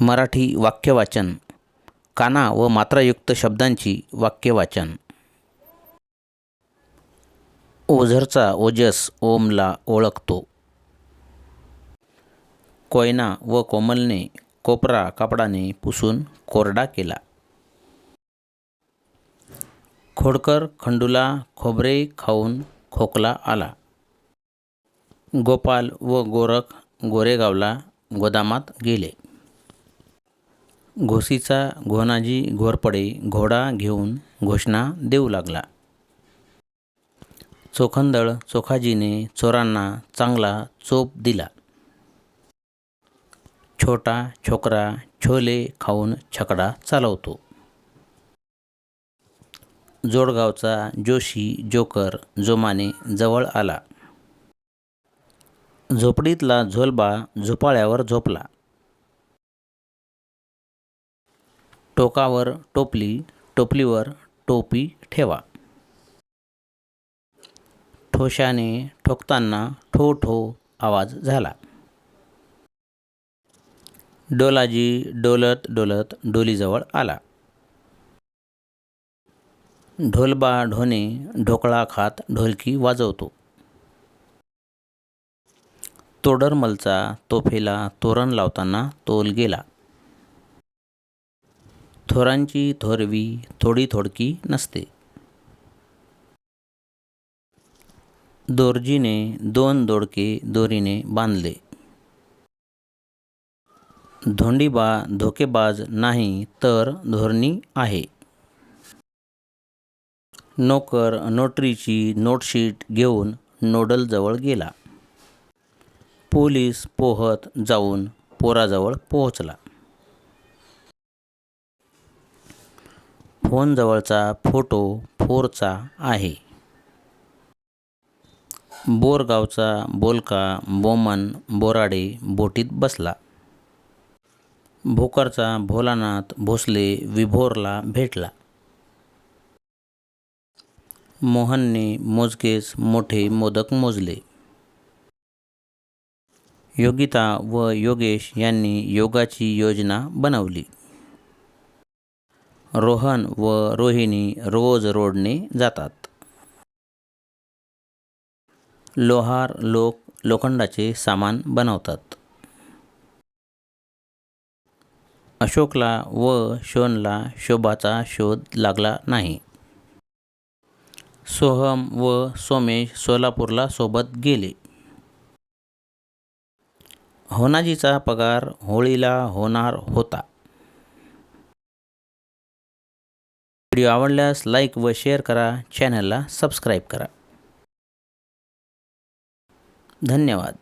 मराठी वाक्यवाचन. काना व मात्रायुक्त शब्दांची वाक्यवाचन. ओझरचा ओजस ओमला ओळखतो. कोयना व कोमलने कोपरा कापडाने पुसून कोरडा केला. खोडकर खंडूला खोबरे खाऊन खोकला आला. गोपाल व गोरख गोरेगावला गोदामात गेले. घोसीचा घोनाजी घोरपडे घोडा घेऊन घोषणा देऊ लागला. चोखंदळ चोखाजीने चोरांना चांगला चोप दिला. छोटा छोकरा छोले खाऊन छकडा चालवतो. जोडगावचा जोशी जोकर जोमाने जवळ आला. झोपडीतला झोलबा झोपाळ्यावर झोपला. टोकावर टोपली टोपलीवर टोपी ठेवा. ठोशाने ठोकताना ठो ठो आवाज झाला. डोलाजी डोलत डोलत डोलीजवळ आला. ढोलबा ढोने ढोकळा खात ढोलकी वाजवतो. तोडरमलचा तोफेला तोरण लावताना तोल गेला. थोरांची थोरवी थोडी थोडकी नसते. दोरजीने दोन दोडके दोरीने बांधले. धोंडीबा धोकेबाज नाही तर धोरणी आहे. नोकर नोटरीची नोटशीट घेऊन नोडलजवळ गेला. पोलीस पोहत जाऊन पोराजवळ पोहोचला. फोनजवळचा फोटो फोरचा आहे. बोरगावचा बोलका बोमन बोराडे बोटीत बसला. भोकरचा भोलानाथ भोसले विभोरला भेटला. मोहनने मोजकेच मोठे मोदक मोजले. योगिता व योगेश यांनी योगाची योजना बनवली. रोहन व रोहिणी रोज रोडने जातात. लोहार लोक लोखंडाचे सामान बनवतात. अशोकला व शोनला शोभाचा शोध लागला नाही. सोहम व सोमेश सोलापूरला सोबत गेले. होनाजीचा पगार होळीला होणार होता. व्हिडिओ आवडल्यास लाईक व शेअर करा. चॅनलला सबस्क्राईब करा. धन्यवाद.